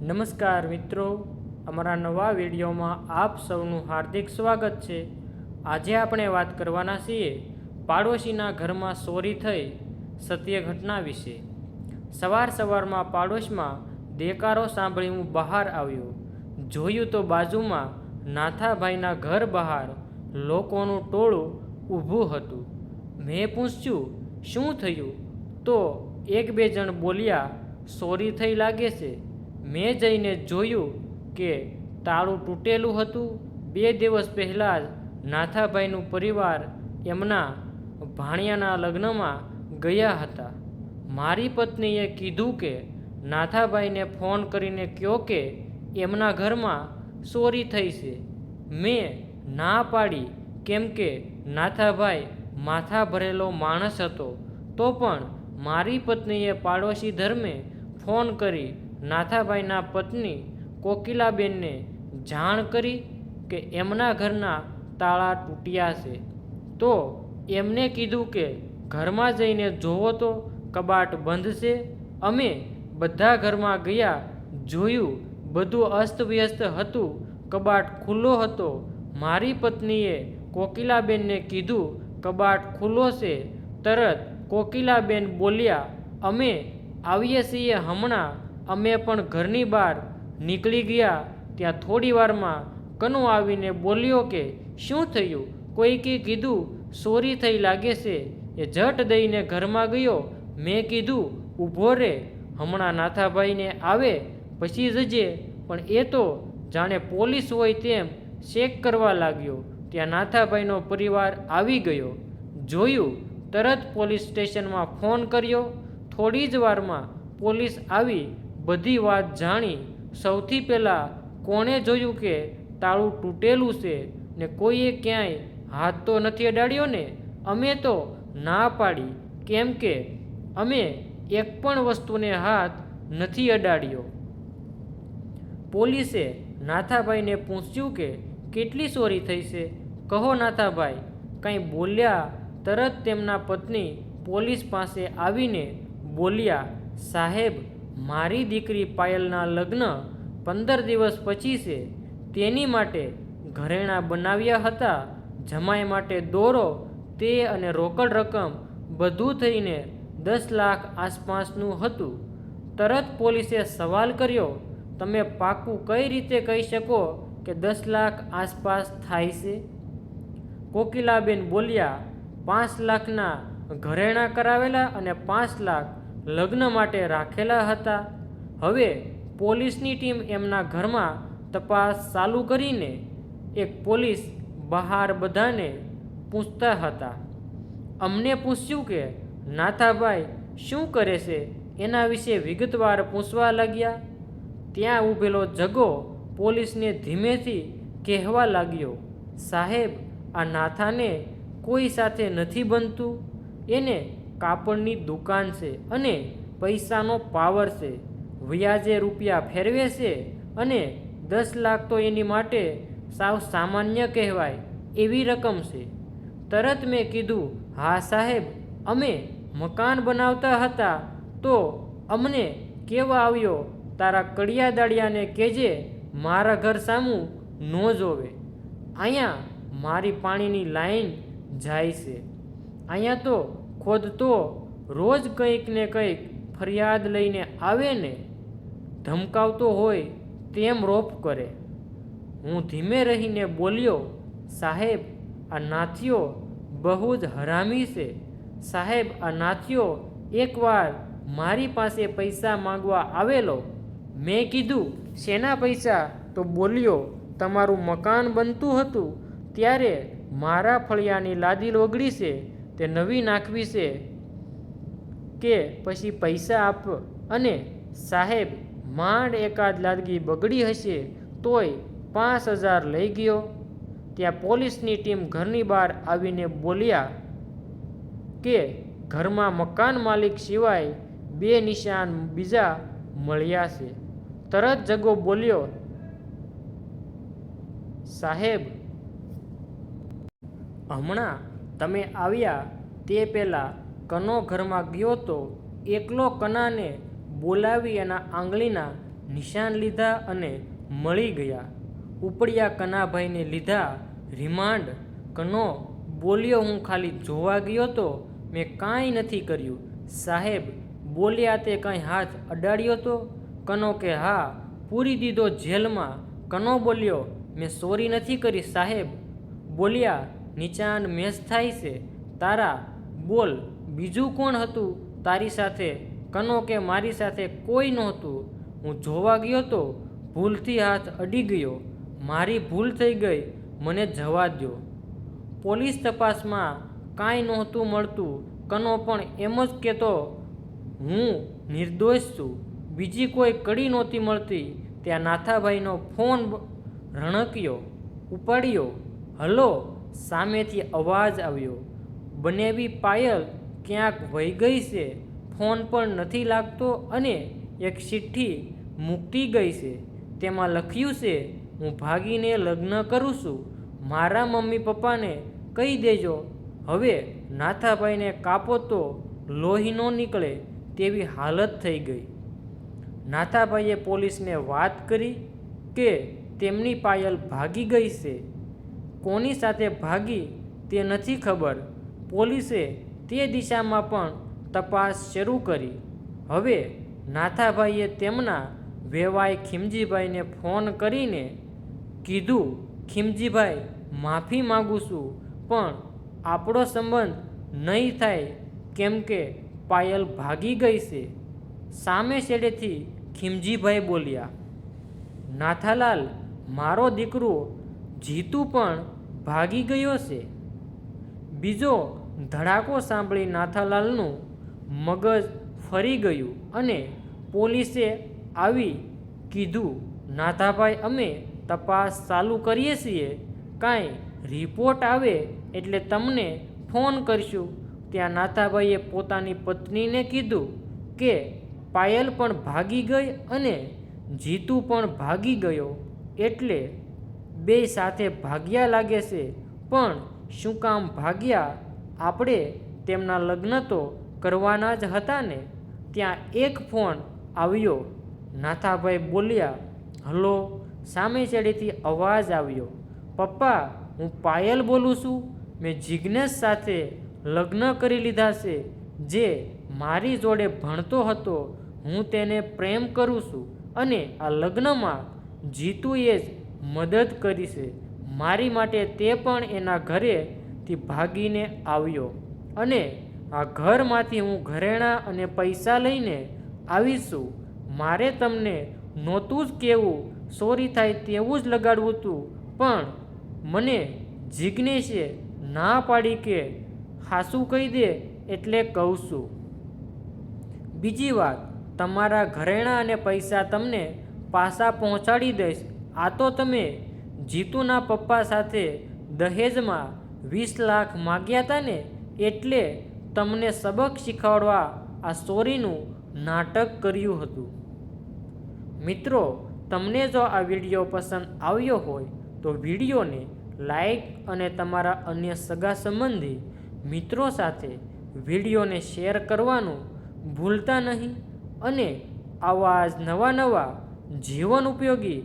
નમસ્કાર મિત્રો. અમારા નવા વિડીયોમાં આપ સૌનું હાર્દિક સ્વાગત છે. આજે આપણે વાત કરવાના છીએ પાડોશીના ઘરમાં ચોરી થઈ સત્ય ઘટના વિશે. સવાર સવારમાં પાડોશમાં દેકારો સાંભળી હું બહાર આવ્યો. જોયું તો બાજુમાં નાથાભાઈના ઘર બહાર લોકોનું ટોળું ઊભું હતું. મેં પૂછ્યું, શું થયું? તો એક બે જણ બોલ્યા, ચોરી થઈ લાગે છે. મેં જઈને જોયું કે તાળું તૂટેલું હતું. બે દિવસ પહેલાં જ નાથાભાઈનું પરિવાર એમના ભાણિયાના લગ્નમાં ગયા હતા. મારી પત્નીએ કીધું કે નાથાભાઈને ફોન કરીને કહો કે એમના ઘરમાં ચોરી થઈ છે. મેં ના પાડી કેમ કે નાથાભાઈ માથા ભરેલો માણસ હતો. તો પણ મારી પત્નીએ પાડોશી ધર્મે ફોન કરી નાથાભાઈના પત્ની કોકિલાબેનને જાણ કરી કે એમના ઘરના તાળા તૂટ્યા છે. તો એમને કીધું કે ઘરમાં જઈને જોવો તો કબાટ બંધ છે. અમે બધા ઘરમાં ગયા, જોયું, બધું અસ્તવ્યસ્ત હતું, કબાટ ખુલ્લો હતો. મારી પત્નીએ કોકિલાબેનને કીધું, કબાટ ખુલ્લો છે. તરત કોકિલાબેન બોલ્યા, અમે આવીએ છીએ હમણાં અમે પણ ઘરની બહાર નીકળી ગયા ત્યાં થોડી વારમાં કનુ આવીને બોલ્યો કે, શું થયું? કોઈકે કીધું, સોરી થઈ લાગે છે. એ જટ દઈને ઘરમાં ગયો. મેં કીધું ઊભો રે. હમણાં નાથાભાઈને આવે, પછી જજે. પણ એ તો જાણે પોલીસ હોય તેમ ચેક કરવા લાગ્યો. ત્યાં નાથાભાઈનો પરિવાર આવી ગયો. જોયું, તરત પોલીસ સ્ટેશનમાં ફોન કર્યો. થોડી જ વારમાં પોલીસ આવી બધી વાત જાણી સૌથી પહેલાં કોણે જોયું કે તાળું તૂટેલું છે ને કોઈએ ક્યાંય હાથ તો નથી અડાડ્યો ને? અમે તો ના પાડી, કેમ કે અમે એક પણ વસ્તુને હાથ નથી અડાડ્યો. પોલીસે નાથાભાઈને પૂછ્યું કે કેટલી ચોરી થઈ છે? કહો નાથાભાઈ, કંઈ બોલ્યા તરત તેમના પત્ની પોલીસ પાસે આવીને બોલ્યા, સાહેબ મારી દીકરી પાયલના લગ્ન પંદર દિવસ પછી છે. તેની માટે ઘરેણાં બનાવ્યા હતા. જમાઈ માટે દોરો, તે અને રોકડ રકમ બધું થઈને દસ લાખ આસપાસનું હતું. તરત પોલીસે સવાલ કર્યો, તમે પાકું કઈ રીતે કહી શકો કે દસ લાખ આસપાસ થાય છે? કોકિલાબેન બોલ્યા, પાંચ લાખના ઘરેણાં કરાવેલા અને પાંચ લાખ લગ્ન માટે રાખેલા હતા. હવે પોલીસની ટીમ એમના ઘરમાં તપાસ ચાલુ કરીને એક પોલીસ બહાર બધાને પૂછતા હતા. અમને પૂછ્યું કે, નાથાભાઈ, શું કરે છે? એના વિશે વિગતવાર પૂછવા લાગ્યા. ત્યાં ઊભેલો જગો પોલીસને ધીમેથી કહેવા લાગ્યો, સાહેબ, આ નાથાને કોઈ સાથે નથી બનતું. એને કાપડની દુકાન છે અને પૈસાનો પાવર છે. વ્યાજે રૂપિયા ફેરવે છે અને દસ લાખ તો એની માટે સાવ સામાન્ય કહેવાય એવી રકમ છે. તરત મેં કીધું, હા સાહેબ, અમે મકાન બનાવતા હતા તો અમને કેવા આવ્યો? તારા કડિયા દાડિયાને કેજે મારા ઘર સામું ન જોવે. અહીંયા મારી પાણીની લાઈન જાય છે. અહીંયા તો ખોદતો રોજ કંઈક ને કંઈક ફરિયાદ લઈને આવે ને, ધમકાવતો હોય તેમ રોપ કરે. હું ધીમે રહીને બોલ્યો, સાહેબ, આ નાથીઓ બહુ જ હરામી છે. સાહેબ, આ નાથીઓ એકવાર મારી પાસે પૈસા માંગવા આવેલો. મેં કીધું, શેના પૈસા? તો બોલ્યો, તમારું મકાન બનતું હતું, ત્યારે મારા ફળિયાની લાદી લોગડી છે. તે નવી નાખવી છે કે પછી પૈસા આપ અને સાહેબ માંડ એકાદ લાદગી બગડી હશે તોય પાંચ હજાર લઈ ગયો. ત્યાં પોલીસની ટીમ ઘરની બહાર આવીને બોલ્યા કે ઘરમાં મકાન માલિક સિવાય બે નિશાન બીજા મળ્યા છે. તરત જગો બોલ્યો, સાહેબ, હમણાં તમે આવ્યા તે પહેલાં કનો ઘરમાં ગયો તો એકલો કનાને બોલાવી એના આંગળીના નિશાન લીધા અને મળી ગયા. ઉપડ્યા કનાભાઈને લીધા રિમાન્ડ. કનો બોલ્યો, હું ખાલી જોવા ગયો તો મેં કાંઈ નથી કર્યું. સાહેબ, બોલ્યા તે કાંઈ હાથ અડાડ્યો તો? કનો કે, હા, પૂરી દીધો જેલમાં. કનો બોલ્યો, મેં સોરી નથી કરી સાહેબ. બોલ્યા નીચાન મેચ થાય છે. તારા, બોલ, બીજું કોણ હતું? તારી સાથે, કનો કે મારી સાથે કોઈ નહોતું. હું જોવા ગયો તો ભૂલથી હાથ અડી ગયો. મારી ભૂલ થઈ ગઈ. મને જવા દ્યો. પોલીસ તપાસમાં કાંઈ નહોતું મળતું. કનો પણ એમ જ કહેતો, હું નિર્દોષ છું. બીજી કોઈ કડી નહોતી મળતી. ત્યાં નાથાભાઈનો ફોન રણક્યો, ઉપાડ્યો, હલો સામેથી અવાજ આવ્યો બનેવી પાયલ ક્યાંક વહી ગઈ છે, ફોન પણ નથી લાગતો અને એક ચિઠ્ઠી મૂકતી ગઈ છે. તેમાં લખ્યું છે, હું ભાગીને લગ્ન કરું છું. મારા મમ્મી પપ્પાને કહી દેજો. હવે નાથાભાઈને કાપો તો લોહી ન નીકળે તેવી હાલત થઈ ગઈ. નાથાભાઈએ પોલીસને વાત કરી કે, તેમની પાયલ ભાગી ગઈ છે. કોની સાથે ભાગી તે નથી ખબર. પોલીસે તે દિશામાં પણ તપાસ શરૂ કરી. હવે નાથાભાઈએ તેમના વેવાય ખીમજીભાઈને ફોન કરીને કીધું, ખીમજીભાઈ, માફી માગું છું, પણ આપણો સંબંધ નહીં થાય કેમ કે પાયલ ભાગી ગઈ છે. સામે છેડેથી ખીમજીભાઈ બોલ્યા, નાથાલાલ, મારો દીકરો જીતુ પણ ભાગી ગયો છે બીજો ધડાકો સાંભળી નાથાલાલનું મગજ ફરી ગયું અને પોલીસે આવી કીધું, નાથાભાઈ, અમે તપાસ ચાલુ કરીએ છીએ. કાંઈ રિપોર્ટ આવે એટલે તમને ફોન કરીશું. ત્યાં નાથાભાઈએ પોતાની પત્નીને કીધું કે, પાયલ પણ ભાગી ગઈ અને જીતુ પણ ભાગી ગયો. એટલે બે સાથે ભાગ્યા લાગે છે, પણ શું કામ ભાગ્યા આપણે તેમના લગ્ન તો કરવાના જ હતા ને? ત્યાં એક ફોન આવ્યો. નાથાભાઈ બોલ્યા, હલો. સામે છેડેથી અવાજ આવ્યો, પપ્પા, હું પાયલ બોલું છું. મેં જિજ્ઞેશ સાથે લગ્ન કરી લીધા છે. જે મારી જોડે ભણતો હતો, હું તેને પ્રેમ કરું છું અને આ લગ્નમાં જીતુએ જ મદદ કરીશે. મારી માટે તે પણ એના ઘરેથી ભાગીને આવ્યો અને આ ઘરમાંથી હું ઘરેણાં અને પૈસા લઈને આવીશું. મારે તમને નહોતું જ કહેવું સોરી થાય તેવું જ લગાડવું હતું, પણ મને જિજ્ઞેશે, ના પાડી કે હાસું કહી દે એટલે કહું બીજી વાત, તમારા ઘરેણાં અને પૈસા તમને પાછા પહોંચાડી દઈશ. આ તો તમે જીતુના પપ્પા સાથે દહેજમાં વીસ લાખ માગ્યા હતા ને એટલે તમને સબક શીખવાડવા આ સોરીનું નાટક કર્યું હતું. મિત્રો, તમને જો આ વીડિયો પસંદ આવ્યો હોય તો વિડીયોને લાઈક અને તમારા અન્ય સગા સંબંધી મિત્રો સાથે વિડીયોને શેર કરવાનું ભૂલતા નહીં અને આવા જ નવા નવા જીવન ઉપયોગી